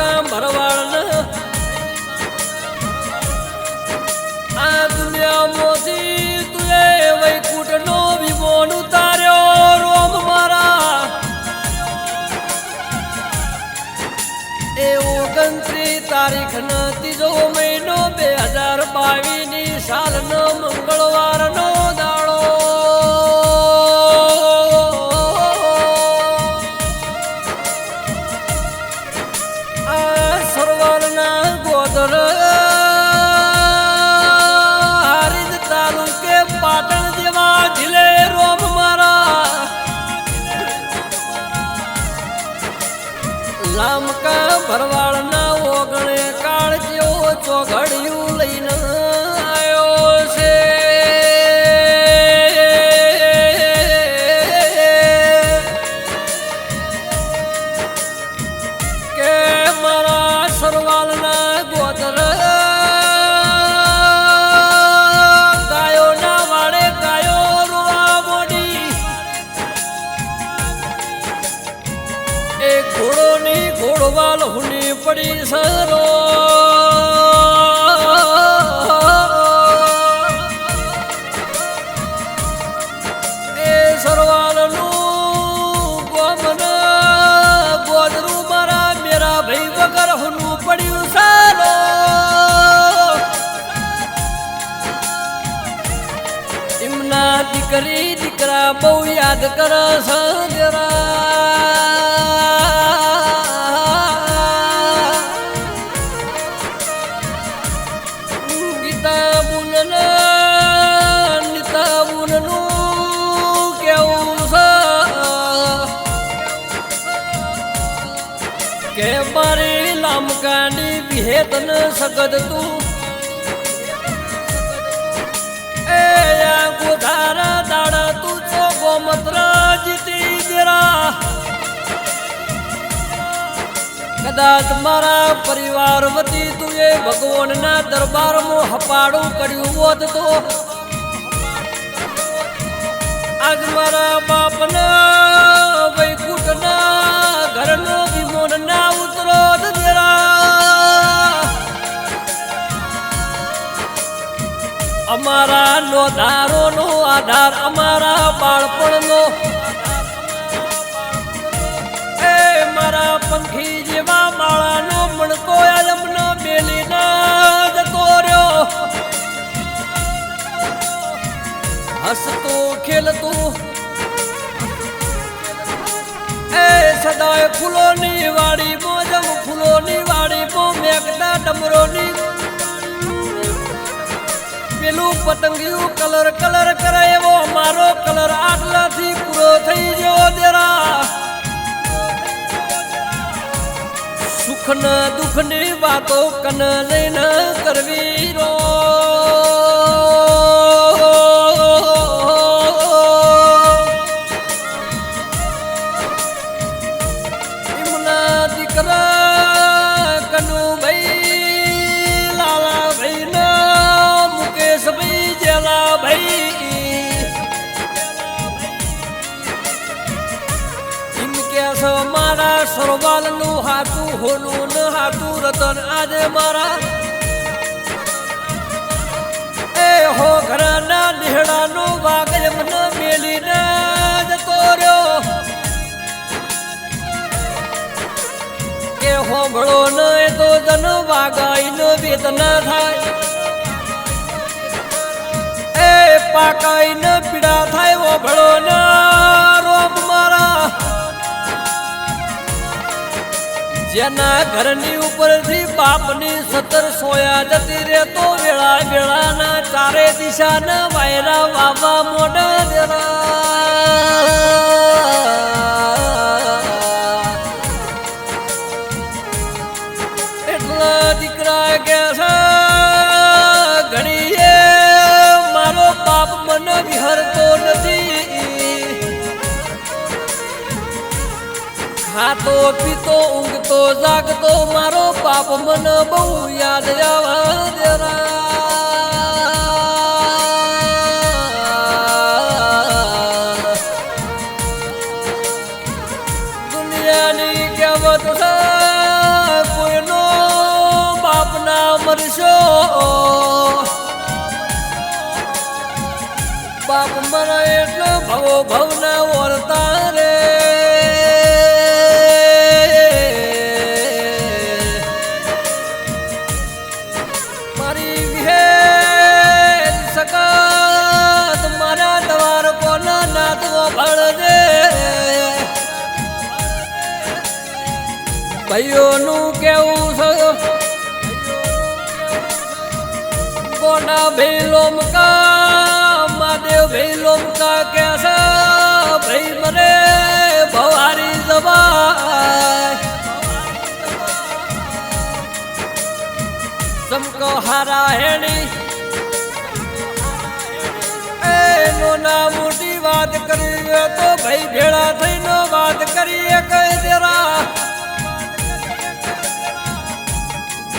લામકા ભરવાડ આ દુનિયામાંથી તુએ વૈકુંઠનો વિમોન ઉતાર્યો, રોમ મારા. એ ઓગણત્રીસ તારીખ ન ત્રીજો મહિનો બે હજાર બાવીસની સાલ નો મંગળવાર નો પડી સરો. એ સરવાલનું ગોમન ગોદરું મારા મેરા ભાઈ વગર હુનું પડ્યું સારો. એમના દીકરી દીકરા બહુ યાદ કર ગીતા કે મારી લામકાની વિહેતન સગદ તું. એ ગોધારા દાડા તું છો ગોમત્ર જીતી દેરા કદાચ મારા પરિવાર વતી તું એ ભગવાનના દરબારમાં હપાડું કર્યું હોત તો. આજ મારા બાપના વૈકુંઠના ઘરનો અમારા નો ધારો નો આધાર, અમારા બાળપણનો. એ મારા પંખી જેવા માળાનો મણકો આલમનો બેલી ના જતો રહ્યો હસતો ખેલતો. એ સદાય ફૂલોની વાડી મોજમ ફૂલોની વાડી મો મેઘના ડમરોની પેલું પતંગિયું કલર કલર કરે એવો મારો કલર. આટલાથી પૂરો થઈ ગયો દેરા. સુખ ને દુઃખની વાતો કન લઈને કરવી રો. દીકરા સરવાલનું હાથું, હોનું ન હાથું, રતન આજે મારા. એ હો ઘરના નું વાગ એમન મેલી ના જતો રહ્યો કે હોંભળો ન એ તો જન વાગાઈ નો વેદના થાય. એ પાકાઈ ન પીડા થાય, હોંભળો ન જેના ઘરની ઉપરથી બાપની સતર સોયા જતી રહેતો વેળા વેળાના ચારે દિશાના વાયરા વાવા મોઢા વેરા એટલા દીકરા કે ખાતો પીતો ઊંઘતો જાગતો, મારો પાપ મને બહુ યાદ આવવા દેરા દુનિયાની કહેવત છે મરશો. બાપ મને એટલો ભવો ભવના ભાઈઓનું કેવું છે? કોના ભેલો મહાદેવ ભેલોમ કે છે? ભાઈ મને ભવારી જવાય. ચમકો હારા હેણી. એનું નોના મોટી વાત કરી તો ભાઈ ભેળા થઈને વાત કરીએ કઈ દેરા.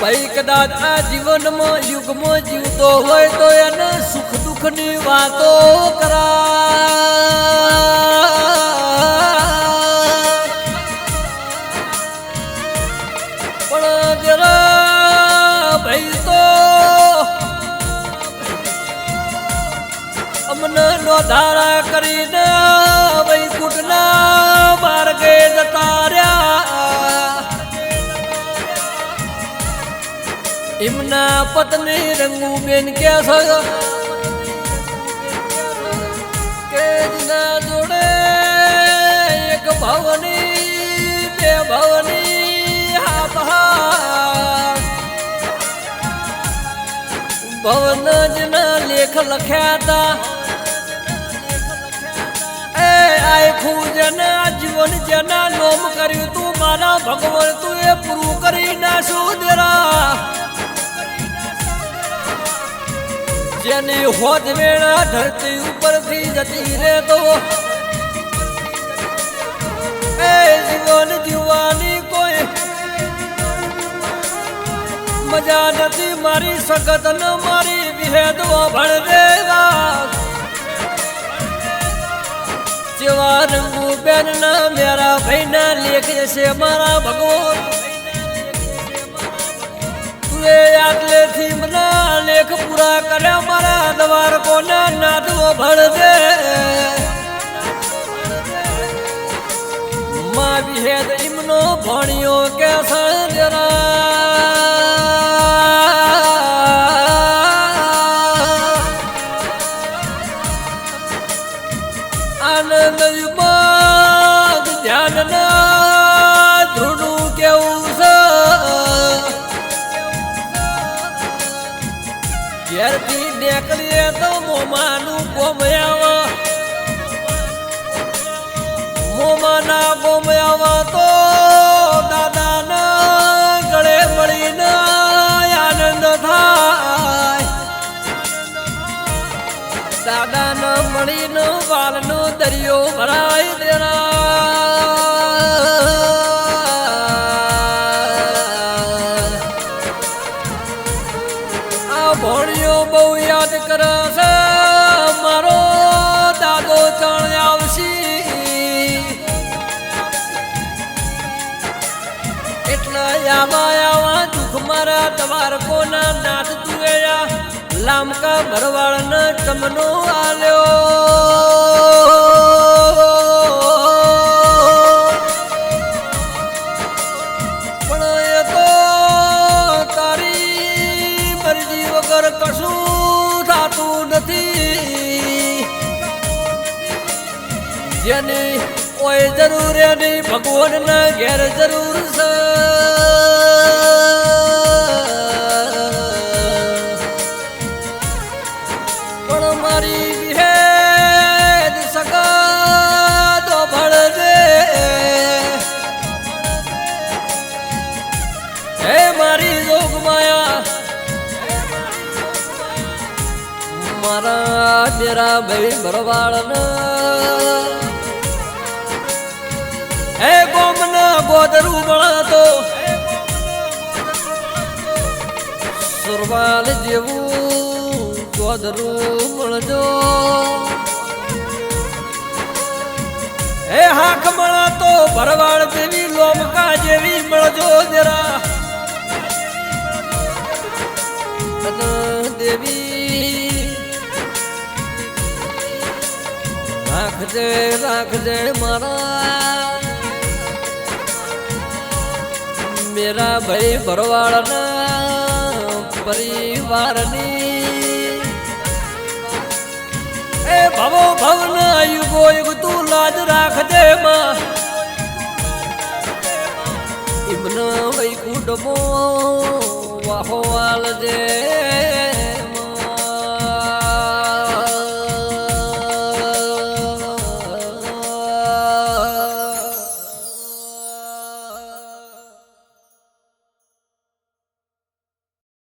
ભાઈ કદાચ આ જીવનમાં યુગમાં જીવતો હોય તો એને સુખ દુઃખની વાતો કરા. પત્ની રંગુબેન કે કે જોડે એક ભવની, બે ભવની ભવન જના લેખ લખ્યા હતા આખું જના જીવન જના નોમ કર્યું તું, મારા ભગવાન તું એ પૂરું કરી નાશું દેરા જેની હોજ વેળા ધરતી ઉપરથી જતી રે તો એ જીવન જીવવાની કોઈ મજા નથી, મારી સગત ન મારી વિહેદવા ભણ દેવા જેવા રંગુ બેન ના મેરા ભાઈ ના લેખ છે મારા ભગવાન. તુએ આટલેથી મના લેખ પૂરા કર્યા મારા દ્વાર કોના નાદવો ભળદે? માં વિહેદ ઇમનો ભણ્યો કે સંજરા દરિયો ભરાય દેરા આ ભણ્યો બહુ યાદ કરે છે, મારો દાદો ચણ આવશે. એટલા આવા આવા દુઃખ મારા તમાર કોના નાથ તુયા લામકા ભરવાડ ચમનો આલ્યો. જરૂર ભગવાન ના ઘેર જરૂર છે. પણ મારી વિહેદ સગા ભળ દે હે મારી જોગ માયા, મારા મેરા ભાઈ ભરવાડ મોગરું મળતો સુરવાલ જેવું ગોદરું મળજો. હે હાક મળતો ભરવાડ જેવી લોમકા જેવી મળજો જરા. દેવી રાખજે રાખજે મારા. મેરા ભાઈ ભરવાડના પરિવારની. એ ભવો ભવના યુગો યુગ તું લાજ રાખજે માં ઇમનો વૈકુંઠમો વાહો વાલજે.